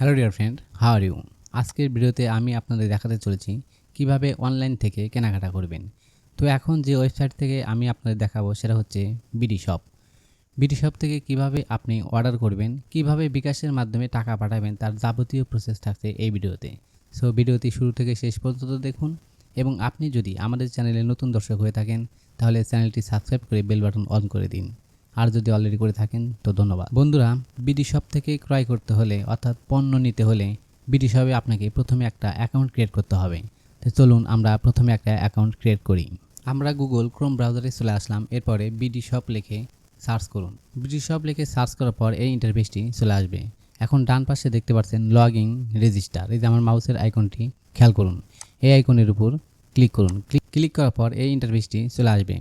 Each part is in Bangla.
Hello dear friend how are you আজকের ভিডিওতে আমি আপনাদের দেখাতে চলেছি কীভাবে অনলাইন থেকে কেনাকাটা করবেন। তো এখন যে ওয়েবসাইট থেকে আমি আপনাদের দেখাবো সেটা হচ্ছে বিডি শপ বিডি শপ থেকে কীভাবে আপনি অর্ডার করবেন, কীভাবে বিকাশের মাধ্যমে টাকা পাঠাবেন তার যাবতীয় প্রসেস থাকছে এই ভিডিওতে। সো ভিডিওটি শুরু থেকে শেষ পর্যন্ত দেখুন এবং আপনি যদি আমাদের চ্যানেলে নতুন দর্শক হয়ে থাকেন, তাহলে চ্যানেলটি সাবস্ক্রাইব করে বেল বাটন অন করে দিন। আর যদি অলরেডি করে থাকেন, তো ধন্যবাদ। বন্ধুরা, বিডি শপ থেকে ক্রয় করতে হলে, অর্থাৎ পণ্য নিতে হলে, বিডি শপে আপনাকে প্রথমে একটা অ্যাকাউন্ট ক্রিয়েট করতে হবে। তো চলুন আমরা প্রথমে একটা অ্যাকাউন্ট ক্রিয়েট করি। আমরা গুগল ক্রোম ব্রাউজারে চলে আসলাম, এরপরে বিডি শপ লিখে সার্চ করুন। বিডি শপ লিখে সার্চ করার পর এই ইন্টারফেসটি চলে আসবে। এখন ডান পাশে দেখতে পাচ্ছেন লগ ইন রেজিস্টার এই যে আমার মাউসের আইকনটি খেয়াল করুন। এই আইকনের উপর ক্লিক করুন। ক্লিক ক্লিক করার পর এই ইন্টারফেসটি চলে আসবে।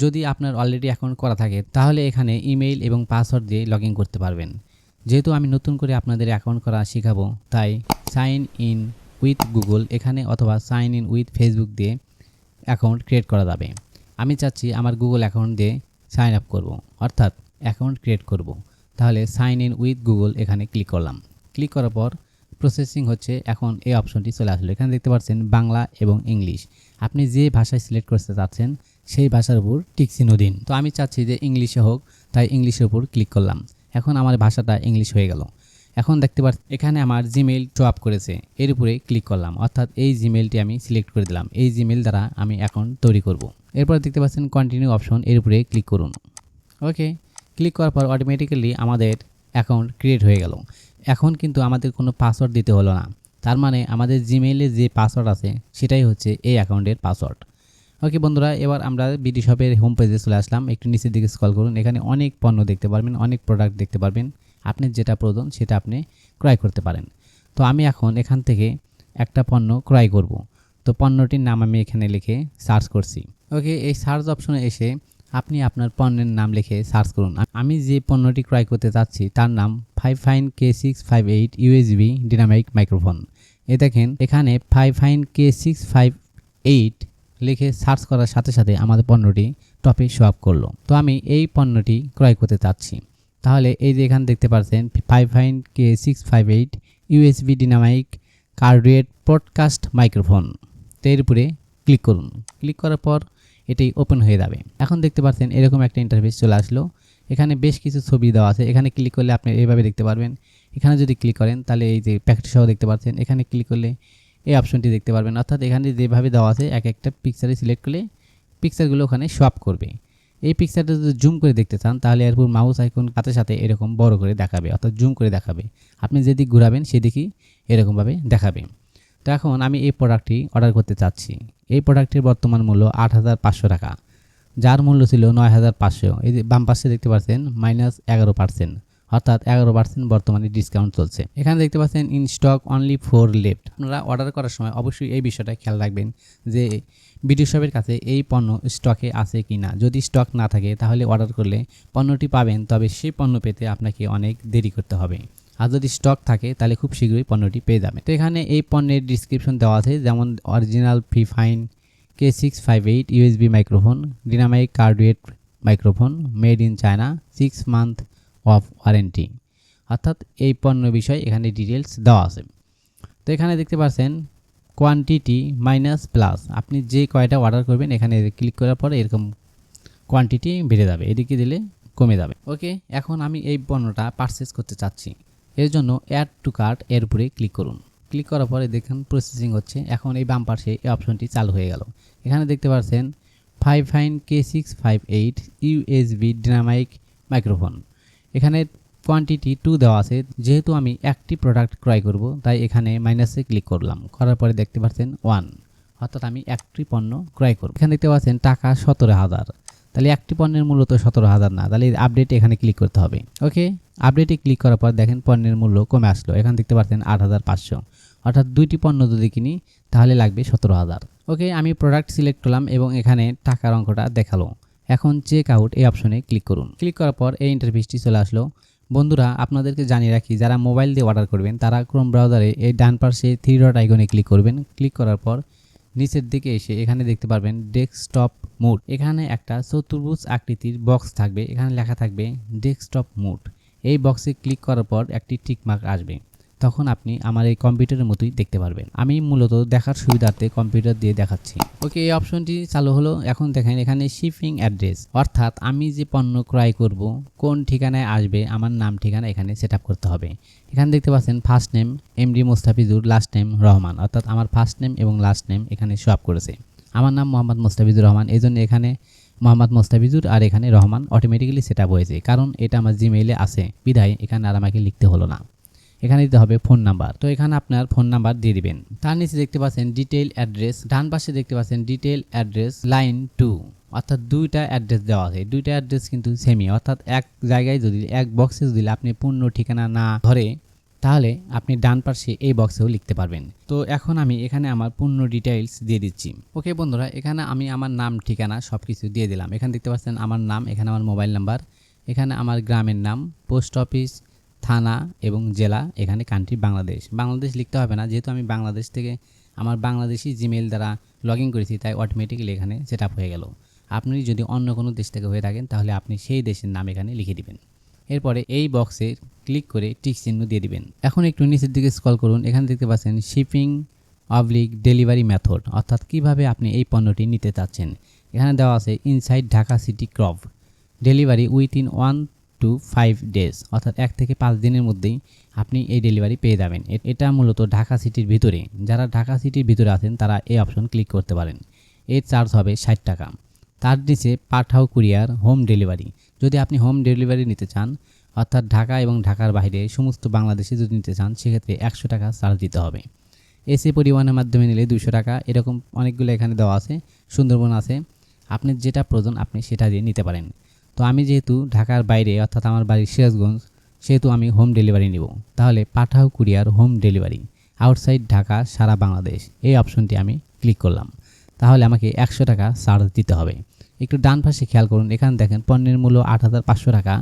যদি আপনার অলরেডি অ্যাকাউন্ট করা থাকে, তাহলে এখানে ইমেইল এবং পাসওয়ার্ড দিয়ে লগ করতে পারবেন। যেহেতু আমি নতুন করে আপনাদের অ্যাকাউন্ট করা শেখাবো, তাই সাইন ইন উইথ গুগল এখানে অথবা সাইন ইন উইথ ফেসবুক দিয়ে অ্যাকাউন্ট ক্রিয়েট করা যাবে। আমি চাচ্ছি আমার গুগল অ্যাকাউন্ট দিয়ে সাইন আপ করব, অর্থাৎ অ্যাকাউন্ট ক্রিয়েট করব। তাহলে সাইন ইন উইথ গুগল এখানে ক্লিক করলাম। ক্লিক করার পর প্রসেসিং হচ্ছে, এখন এই অপশনটি চলে আসলো। এখানে দেখতে পাচ্ছেন বাংলা এবং ইংলিশ আপনি যে ভাষায় সিলেক্ট করতে চাচ্ছেন সেই ভাষার উপর টিক চিহ্ন তো আমি চাচ্ছি যে ইংলিশে হোক, তাই ইংলিশের উপর ক্লিক করলাম। এখন আমার ভাষাটা ইংলিশ হয়ে গেল। এখন দেখতে পাচ্ছি এখানে আমার জিমেইল আপ করেছে। এর উপরে ক্লিক করলাম। অর্থাৎ এই জিমেইলটি আমি সিলেক্ট করে দিলাম। এই জিমেইল দ্বারা আমি এখন তৈরি করব। এরপর দেখতে পাচ্ছেন কন্টিনিউ অপশন এর উপরে ক্লিক করুন। ওকে ক্লিক করার পর অটোমেটিক্যালি আমাদের অ্যাকাউন্ট ক্রিয়েট হয়ে গেল। এখন কিন্তু আমাদের কোনো পাসওয়ার্ড দিতে হলো না। তার মানে আমাদের জিমেইলে যে পাসওয়ার্ড আছে, সেটাই হচ্ছে এই অ্যাকাউন্টের পাসওয়ার্ড ওকে বন্ধুরা, এবার আমরা বিডি শপের হোম পেজে চলে আসলাম। একটু নিচের দিকে স্কল করুন, এখানে অনেক পণ্য দেখতে পারবেন, অনেক প্রোডাক্ট দেখতে পারবেন। আপনি যেটা প্রয়োজন সেটা আপনি ক্রয় করতে পারেন। তো আমি এখন এখান থেকে একটা পণ্য ক্রয় করব। তো পণ্যটির নাম আমি এখানে লিখে সার্চ করছি। ওকে, এই সার্চ অপশনে এসে আপনি আপনার পণ্যের নাম লিখে সার্চ করুন। আমি যে পণ্যটি ক্রয় করতে চাচ্ছি তার নাম Fifine K six five eight USB dynamic microphone এ দেখেন, এখানে Fifine K six five eight লিখে সার্চ করার সাথে সাথে আমাদের পণ্যটি টপে শো আপ করল। তো আমি এই পণ্যটি ক্রয় করতে চাচ্ছি। তাহলে এই যে এখানে দেখতে পাচ্ছেন Fifine K six five eight USB dynamic cardioid podcast microphone তো এর উপরে ক্লিক করুন। ক্লিক করার পর এটি ওপেন হয়ে যাবে। এখন দেখতে পাচ্ছেন এরকম একটা ইন্টারফেস চলে আসলো। এখানে বেশ কিছু ছবি দেওয়া আছে। এখানে ক্লিক করলে আপনি এইভাবে দেখতে পারবেন। এখানে যদি ক্লিক করেন, তাহলে এই যে প্যাকেট সহ দেখতে পাচ্ছেন এখানে ক্লিক করলে এই অপশনটি দেখতে পারবেন। অর্থাৎ এখানে যেভাবে দেওয়া আছে, এক একটা পিকচারে সিলেক্ট করলে পিকচারগুলো ওখানে শপ করবে। এই পিকচারটা যদি জুম করে দেখতে চান, তাহলে এরপর মাউস আইকন সাথে সাথে এরকম বড় করে দেখাবে, অর্থাৎ জুম করে দেখাবে। আপনি যেদিক ঘুরাবেন, সেদিকই এরকমভাবে দেখাবে। তো এখন আমি এই প্রোডাক্টটি অর্ডার করতে চাচ্ছি। এই প্রোডাক্টটির বর্তমান মূল্য আট হাজার পাঁচশো টাকা। যার মূল্য ছিল নয় হাজার পাঁচশো। এই বাম পাশে দেখতে পাচ্ছেন মাইনাস এগারো পার্সেন্ট অর্থাৎ এগারো পার্সেন্ট বর্তমানে ডিসকাউন্ট চলছে। এখানে দেখতে পাচ্ছেন in stock only four left আপনারা অর্ডার করার সময় অবশ্যই এই বিষয়টা খেয়াল রাখবেন যে বিডিও শপের কাছে এই পণ্য স্টকে আছে কি না যদি স্টক না থাকে, তাহলে অর্ডার করলে পণ্যটি পাবেন, তবে সেই পণ্য পেতে আপনাকে অনেক দেরি করতে হবে। আর যদি স্টক থাকে, তাহলে খুব শীঘ্রই পণ্যটি পেয়ে যাবে তো এখানে এই পণ্যের ডিসক্রিপশন দেওয়া আছে, যেমন original Fifine K six five eight USB microphone dynamic cardioid microphone made in China six month of warranty অর্থাৎ এই পণ্য বিষয় এখানে ডিটেলস দেওয়া আছে। তো এখানে দেখতে পাচ্ছেন কোয়ান্টিটি মাইনাস প্লাস আপনি যে কয়টা অর্ডার করবেন, এখানে ক্লিক করার পরে এরকম কোয়ান্টিটি বেড়ে যাবে। এদিকে দিলে কমে যাবে। ওকে এখন আমি এই পণ্যটা পারচেস করতে চাচ্ছি। এর জন্য অ্যাড টু কার্ট এর উপরে ক্লিক করুন। ক্লিক করার পরে দেখেন প্রসেসিং হচ্ছে। এখন এই বাম পাশে এই অপশনটি চালু হয়ে গেল। এখানে দেখতে পাচ্ছেন Fifine K six five eight USB dynamic microphone এখানে কোয়ান্টিটি টু দেওয়া আছে। যেহেতু আমি একটি প্রোডাক্ট ক্রয় করব, তাই এখানে মাইনাসে ক্লিক করলাম। করার পরে দেখতে পাচ্ছেন ওয়ান অর্থাৎ আমি একটি পণ্য ক্রয় করব। এখানে দেখতে পাচ্ছেন টাকা সতেরো হাজার। তাহলে একটি পণ্যের মূল্য তো সতেরো হাজার না, তাহলে আপডেট এখানে ক্লিক করতে হবে। ওকে আপডেটে ক্লিক করার পর দেখেন পণ্যের মূল্য কমে আসলো। এখানে দেখতে পাচ্ছেন আট হাজার পাঁচশো। অর্থাৎ দুইটি পণ্য যদি কিনি, তাহলে লাগবে সতেরো হাজার। ওকে আমি প্রোডাক্ট সিলেক্ট করলাম এবং এখানে টাকার অঙ্কটা দেখাল। এখন চেক আউট এই অপশনে ক্লিক করুন। ক্লিক করার পর এই ইন্টারফেসটি চলে আসলো। বন্ধুরা, আপনাদেরকে জানিয়ে রাখি, যারা মোবাইল দিয়ে অর্ডার করবেন, তারা ক্রোম ব্রাউজারে এই ডান পাশে থ্রি ডট আইকনে ক্লিক করবেন। ক্লিক করার পর নিচের দিকে এসে এখানে দেখতে পারবেন ডেস্কটপ মোড এখানে একটা চতুর্ভুজ আকৃতির বক্স থাকবে। এখানে লেখা থাকবে ডেস্কটপ মোড এই বক্সে ক্লিক করার পর একটি টিকমার্ক আসবে। তখন আপনি আমার এই কম্পিউটারের মতোই দেখতে পারবেন। আমি মূলত দেখার সুবিধার্থে কম্পিউটার দিয়ে দেখাচ্ছি। ওকে, এই অপশনটি চালু হলো। এখন দেখেন এখানে শিপিং অ্যাড্রেস। অর্থাৎ আমি যে পণ্য ক্রয় করব, কোন ঠিকানায় আসবে, আমার নাম, ঠিকানা এখানে সেট করতে হবে। এখানে দেখতে পাচ্ছেন first name, MD Mostafizur, last name Rahman. অর্থাৎ আমার ফার্স্ট নেম এবং লাস্ট নেম এখানে শো আপ করেছে। আমার নাম মোহাম্মদ মোস্তাফিজুর রহমান। এই জন্য এখানে মোহাম্মদ মোস্তাফিজুর আর এখানে রহমান অটোমেটিক্যালি সেট হয়েছে। কারণ এটা আমার জিমেইলে আছে। বিধায় এখানে আর আমাকে লিখতে হলো না। এখানে দিতে হবে ফোন নাম্বার তো এখানে আপনার ফোন নাম্বার দিয়ে দিবেন। তার নিচে দেখতে পাচ্ছেন ডিটেইল অ্যাড্রেস ডান পাশে দেখতে পাচ্ছেন ডিটেইল অ্যাড্রেস লাইন টু অর্থাৎ দুইটা অ্যাড্রেস দেওয়া আছে। দুইটা অ্যাড্রেস কিন্তু সেমই অর্থাৎ এক জায়গায় যদি, এক বক্সে যদি আপনি পূর্ণ ঠিকানা না ধরে, তাহলে আপনি ডান পাশে এই বক্সেও লিখতে পারবেন। তো এখন আমি এখানে আমার পূর্ণ ডিটেইলস দিয়ে দিচ্ছি। ওকে বন্ধুরা, এখানে আমি আমার নাম, ঠিকানা সব কিছু দিয়ে দিলাম। এখানে দেখতে পাচ্ছেন আমার নাম, এখানে আমার মোবাইল নাম্বার এখানে আমার গ্রামের নাম পোস্ট অফিস থানা এবং জেলা, এখানে কান্ট্রি বাংলাদেশ। বাংলাদেশ লিখতে হবে না, যেহেতু আমি বাংলাদেশ থেকে আমার বাংলাদেশি জিমেল দ্বারা লগ ইন করেছি, তাই অটোমেটিক্যালি এখানে সেট আপ হয়ে গেল। আপনি যদি অন্য কোনো দেশ থেকে হয়ে থাকেন, তাহলে আপনি সেই দেশের নাম এখানে লিখে দিবেন। এরপরে এই বক্সে ক্লিক করে টিক চিহ্ন দিয়ে দিবেন। এখন একটু নিচের দিকে স্ক্রল করুন, এখানে দেখতে পাচ্ছেন শিপিং অবলিক ডেলিভারি মেথড অর্থাৎ কীভাবে আপনি এই পণ্যটি নিতে চাচ্ছেন। এখানে দেওয়া আছে inside Dhaka city crop delivery within one two five days অর্থাৎ এক থেকে পাঁচ দিনের মধ্যেই আপনি এই ডেলিভারি পেয়ে যাবেন। এটা মূলত ঢাকা সিটির ভিতরে। যারা ঢাকা সিটির ভিতরে আছেন, তারা এই অপশন ক্লিক করতে পারেন। এর চার্জ হবে ষাট টাকা। তার নিচে পাঠাও কুরিয়ার হোম ডেলিভারি যদি আপনি হোম ডেলিভারি নিতে চান, অর্থাৎ ঢাকা এবং ঢাকার বাইরে সমস্ত বাংলাদেশে যদি নিতে চান, সেক্ষেত্রে একশো টাকা চার্জ দিতে হবে। এসি পরিবহনের মাধ্যমে নিলে দুশো টাকা। এরকম অনেকগুলো এখানে দেওয়া আছে। সুন্দরবন আছে। আপনি যেটা প্রয়োজন, আপনি সেটা দিয়ে নিতে পারেন। তো আমি যেহেতু ঢাকার বাইরে, অর্থাৎ আমার বাড়ি সিরাজগঞ্জ, সেহেতু আমি হোম ডেলিভারি নেব। তাহলে Pathao courier home delivery outside Dhaka সারা বাংলাদেশ। এই অপশনটি আমি ক্লিক করলাম। তাহলে আমাকে একশো টাকা চার্জ দিতে হবে। একটু ডান পাশে খেয়াল করুন, এখানে দেখেন পণ্যের মূল্য আট হাজার পাঁচশো টাকা।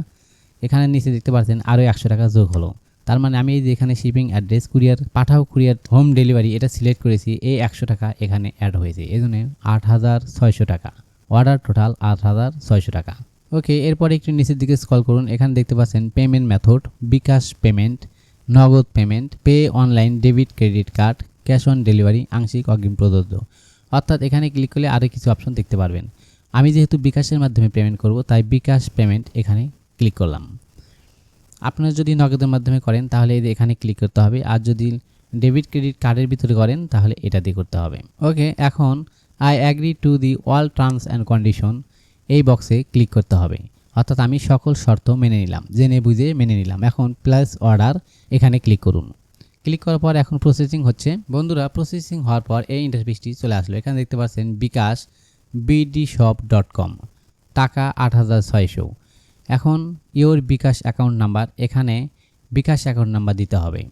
এখানে নিচে দেখতে পাচ্ছেন আরও একশো টাকা যোগ হলো। তার মানে আমি এই যে এখানে shipping address courier, Pathao courier home delivery এটা সিলেক্ট করেছি, এই একশো টাকা এখানে অ্যাড হয়েছে। এই জন্য আট হাজার ছয়শো টাকা। অর্ডার টোটাল আট হাজার ছয়শো টাকা। ওকে এরপরে একটু নিচের দিকে স্ক্রল করুন। এখানে দেখতে পাচ্ছেন payment method bKash payment Nagad payment pay online debit credit card cash on delivery আংশিক, অগ্রিম, প্রদত্ত। অর্থাৎ এখানে ক্লিক করলে আরও কিছু অপশন দেখতে পারবেন। আমি যেহেতু বিকাশের মাধ্যমে পেমেন্ট করব, তাই বিকাশ পেমেন্ট এখানে ক্লিক করলাম। আপনারা যদি নগদের মাধ্যমে করেন, তাহলে এখানে ক্লিক করতে হবে। আর যদি ডেবিট ক্রেডিট কার্ডের ভিতরে করেন, তাহলে এটা দিয়ে করতে হবে। ওকে এখন I agree to the all terms and condition এই বক্সে ক্লিক করতে হবে। অর্থাৎ আমি সকল শর্ত মেনে নিলাম, জেনে বুঝে মেনে নিলাম। এখন প্লাস অর্ডার এখানে ক্লিক করুন। ক্লিক করার পর এখন প্রসেসিং হচ্ছে। বন্ধুরা প্রসেসিং হওয়ার পর এই ইন্টারফেসটি চলে আসলো। এখানে দেখতে পাচ্ছেন bKash BD shop dot com টাকা আট হাজার ছয়শো। এখন ইওর বিকাশ অ্যাকাউন্ট নাম্বার এখানে বিকাশ অ্যাকাউন্ট নাম্বার দিতে হবে।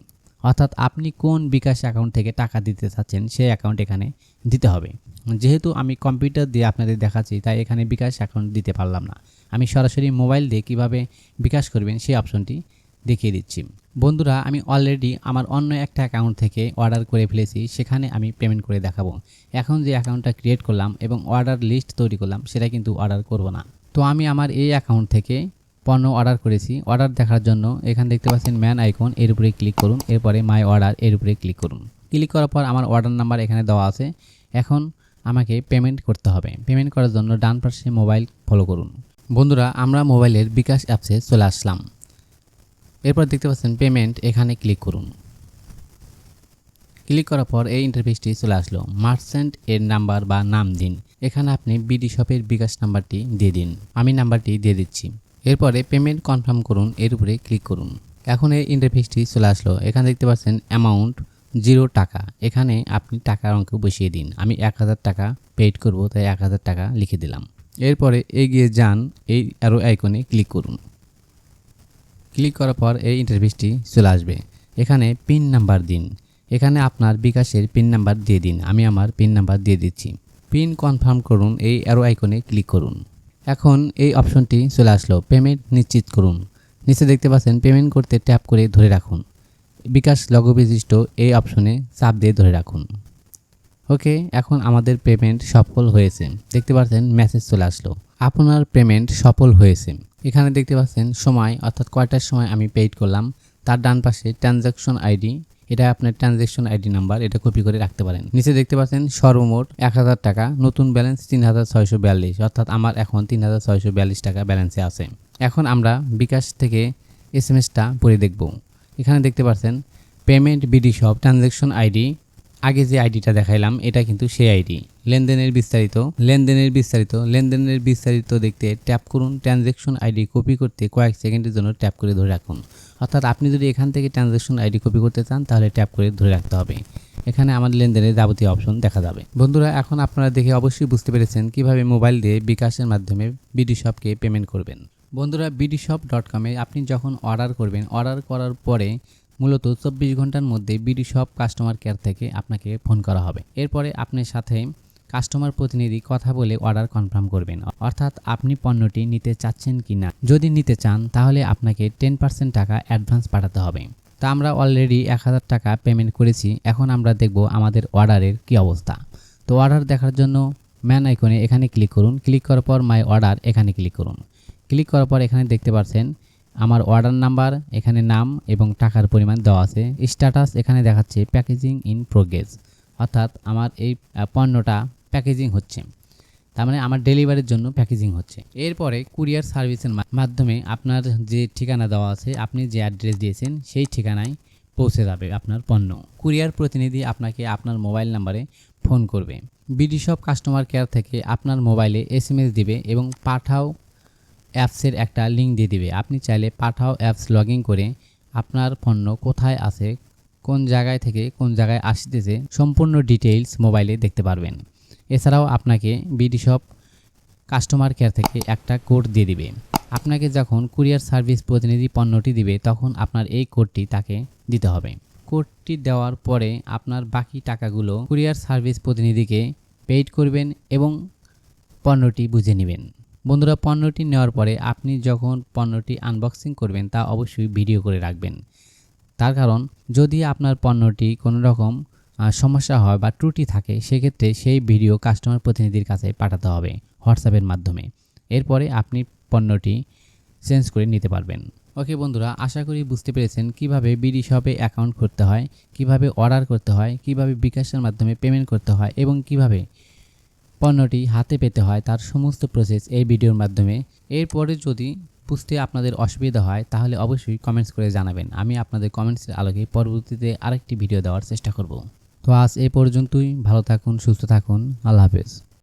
অর্থাৎ আপনি কোন বিকাশ অ্যাকাউন্ট থেকে টাকা দিতে চাচ্ছেন, সেই অ্যাকাউন্ট এখানে দিতে হবে। যেহেতু আমি কম্পিউটার দিয়ে আপনাদের দেখাচ্ছি, তাই এখানে বিকাশ অ্যাকাউন্ট দিতে পারলাম না। আমি সরাসরি মোবাইল দিয়ে কীভাবে বিকাশ করবেন সেই অপশনটি দেখিয়ে দিচ্ছি। বন্ধুরা, আমি অলরেডি আমার অন্য একটা অ্যাকাউন্ট থেকে অর্ডার করে ফেলেছি, সেখানে আমি পেমেন্ট করে দেখাবো। এখন যে অ্যাকাউন্টটা ক্রিয়েট করলাম এবং অর্ডার লিস্ট তৈরি করলাম, সেটা কিন্তু অর্ডার করব না। তো আমি আমার এই অ্যাকাউন্ট থেকে পণ্য অর্ডার করেছি। অর্ডার দেখার জন্য এখানে দেখতে পাচ্ছেন ম্যান আইকন এর উপরে ক্লিক করুন। এরপরে মাই অর্ডার এর উপরে ক্লিক করুন। ক্লিক করার পর আমার অর্ডার নাম্বার এখানে দেওয়া আছে। এখন আমাকে পেমেন্ট করতে হবে। পেমেন্ট করার জন্য ডান পাশে মোবাইল ফলো করুন। বন্ধুরা, আমরা মোবাইলের বিকাশ অ্যাপসে চলে আসলাম। এরপর দেখতে পাচ্ছেন পেমেন্ট এখানে ক্লিক করুন। ক্লিক করার পর এই ইন্টারফেসটি চলে আসলো। মার্চেন্ট এর নাম্বার বা নাম দিন। এখানে আপনি বিডি শপের বিকাশ নাম্বারটি দিয়ে দিন। আমি নাম্বারটি দিয়ে দিচ্ছি। এরপরে পেমেন্ট কনফার্ম করুন। এর উপরে ক্লিক করুন। এখন এই ইন্টারফেসটি চলে আসলো। এখানে দেখতে পাচ্ছেন অ্যামাউন্ট জিরো টাকা। এখানে আপনি টাকার অঙ্ক বসিয়ে দিন। আমি এক হাজার টাকা পেইড করব, তাই এক হাজার টাকা লিখে দিলাম। এরপরে এগিয়ে যান এই অ্যারো আইকনে ক্লিক করুন। ক্লিক করার পর এই ইন্টারফেসটি চলে আসবে। এখানে পিন নাম্বার দিন। এখানে আপনার বিকাশের পিন নাম্বার দিয়ে দিন। আমি আমার পিন নাম্বার দিয়ে দিচ্ছি। পিন কনফার্ম করুন, এই অ্যারো আইকনে ক্লিক করুন। এখন এই অপশনটি চলে আসলো। পেমেন্ট নিশ্চিত করুন। নিচে দেখতে পাচ্ছেন পেমেন্ট করতে ট্যাপ করে ধরে রাখুন। বিকাশ লগো বিশিষ্ট এই অপশনে চাপ দিয়ে ধরে রাখুন। ওকে এখন আমাদের পেমেন্ট সফল হয়েছে। দেখতে পাচ্ছেন মেসেজ চলে আসলো। আপনার পেমেন্ট সফল হয়েছে। এখানে দেখতে পাচ্ছেন, সময়, অর্থাৎ কয়টার সময় আমি পেইড করলাম, তার ডান পাশে ট্রানজ্যাকশন আইডি এটা আপনার ট্রানজ্যাকশন আইডি নাম্বার এটা কপি করে রাখতে পারেন। নিচে দেখতে পাচ্ছেন, সর্বমোট এক হাজার টাকা, নতুন ব্যালেন্স তিন হাজার ছয়শো বিয়াল্লিশ, অর্থাৎ আমার এখন তিন হাজার ছয়শো বিয়াল্লিশ টাকা ব্যালেন্সে আছে। এখন আমরা বিকাশ থেকে এস এম এসটা পড়ে দেখব। এখানে দেখতে পাচ্ছেন payment BD shop transaction ID আগে যে আইডিটা দেখাইলাম, এটা কিন্তু সেই আইডি লেনদেনের বিস্তারিত লেনদেনের বিস্তারিত লেনদেনের বিস্তারিত দেখতে ট্যাপ করুন ট্রানজ্যাকশন আইডি কপি করতে কয়েক সেকেন্ডের জন্য ট্যাপ করে ধরে রাখুন। অর্থাৎ আপনি যদি এখান থেকে ট্রানজ্যাকশন আইডি কপি করতে চান, তাহলে ট্যাপ করে ধরে রাখতে হবে। এখানে আমার লেনদেনের যাবতীয় অপশন দেখা যাবে। বন্ধুরা, এখন আপনারা দেখে অবশ্যই বুঝতে পেরেছেন কীভাবে মোবাইল দিয়ে বিকাশের মাধ্যমে বিডি শপকে পেমেন্ট করবেন। বন্ধুরা বিডি শপ ডট কমে আপনি যখন অর্ডার করবেন অর্ডার করার পরে মূলত চব্বিশ ঘণ্টার মধ্যে বিডি শপ কাস্টমার কেয়ার থেকে আপনাকে ফোন করা হবে। এরপরে আপনার সাথে কাস্টমার প্রতিনিধি কথা বলে অর্ডার কনফার্ম করবেন। অর্থাৎ আপনি পণ্যটি নিতে চাচ্ছেন কি না যদি নিতে চান, তাহলে আপনাকে টেন পার্সেন্ট টাকা অ্যাডভান্স পাঠাতে হবে। তা আমরা অলরেডি এক হাজার টাকা পেমেন্ট করেছি। এখন আমরা দেখব আমাদের অর্ডারের কি অবস্থা। তো অর্ডার দেখার জন্য ম্যান আইকনে এখানে ক্লিক করুন। ক্লিক করার পর মাই অর্ডার এখানে ক্লিক করুন। ক্লিক করার পর এখানে দেখতে পাচ্ছেন আমার অর্ডার নাম্বার এখানে নাম এবং টাকার পরিমাণ দেওয়া আছে। স্ট্যাটাস এখানে দেখাচ্ছে প্যাকেজিং ইন প্রোগ্রেস অর্থাৎ আমার এই পণ্যটা প্যাকেজিং হচ্ছে। তার মানে আমার ডেলিভারির জন্য প্যাকেজিং হচ্ছে। এরপরে কুরিয়ার সার্ভিসের মাধ্যমে আপনার যে ঠিকানা দেওয়া আছে, আপনি যে অ্যাড্রেস দিয়েছেন, সেই ঠিকানায় পৌঁছে যাবে আপনার পণ্য। কুরিয়ার প্রতিনিধি আপনাকে আপনার মোবাইল নাম্বারে ফোন করবে। বিডি শপ কাস্টমার কেয়ার থেকে আপনার মোবাইলে এসএমএস দিবে এবং পাঠাও অ্যাপসের একটা লিঙ্ক দিয়ে দিবে। আপনি চাইলে পাঠাও অ্যাপস লগ করে আপনার পণ্য কোথায় আছে, কোন জায়গায় থেকে কোন জায়গায় আসতেছে, সম্পূর্ণ ডিটেইলস মোবাইলে দেখতে পারবেন। এছাড়াও আপনাকে বিডি শপ কাস্টমার কেয়ার থেকে একটা কোড দিয়ে দিবে। আপনাকে যখন কুরিয়ার সার্ভিস প্রতিনিধি পণ্যটি দিবে, তখন আপনার এই কোডটি তাকে দিতে হবে। কোডটি দেওয়ার পরে আপনার বাকি টাকাগুলো কুরিয়ার সার্ভিস প্রতিনিধিকে পেইড করবেন এবং পণ্যটি বুঝে নেবেন। বন্ধুরা, পণ্যটি নেওয়ার পরে আপনি যখন পণ্যটি আনবক্সিং করবেন, তা অবশ্যই ভিডিও করে রাখবেন। তার কারণ, যদি আপনার পণ্যটি কোনো রকম সমস্যা হয় বা ত্রুটি থাকে, সেক্ষেত্রে সেই ভিডিও কাস্টমার প্রতিনিধির কাছে পাঠাতে হবে হোয়াটসঅ্যাপের মাধ্যমে। এরপরে আপনি পণ্যটি চেঞ্জ করে নিতে পারবেন। ওকে বন্ধুরা, আশা করি বুঝতে পেরেছেন কীভাবে বিডি শপে অ্যাকাউন্ট করতে হয়, কীভাবে অর্ডার করতে হয়, কীভাবে বিকাশের মাধ্যমে পেমেন্ট করতে হয় এবং কীভাবে পণ্যটি হাতে পেতে হয়, তার সমস্ত প্রসেস এই ভিডিওর মাধ্যমে। এরপরে যদি বুঝতে আপনাদের অসুবিধা হয়, তাহলে অবশ্যই কমেন্টস করে জানাবেন। আমি আপনাদের কমেন্টসের আলোকে পরবর্তীতে আরেকটি ভিডিও দেওয়ার চেষ্টা করব। তো আজ এ পর্যন্তই। ভালো থাকুন, সুস্থ থাকুন। আল্লাহ হাফেজ।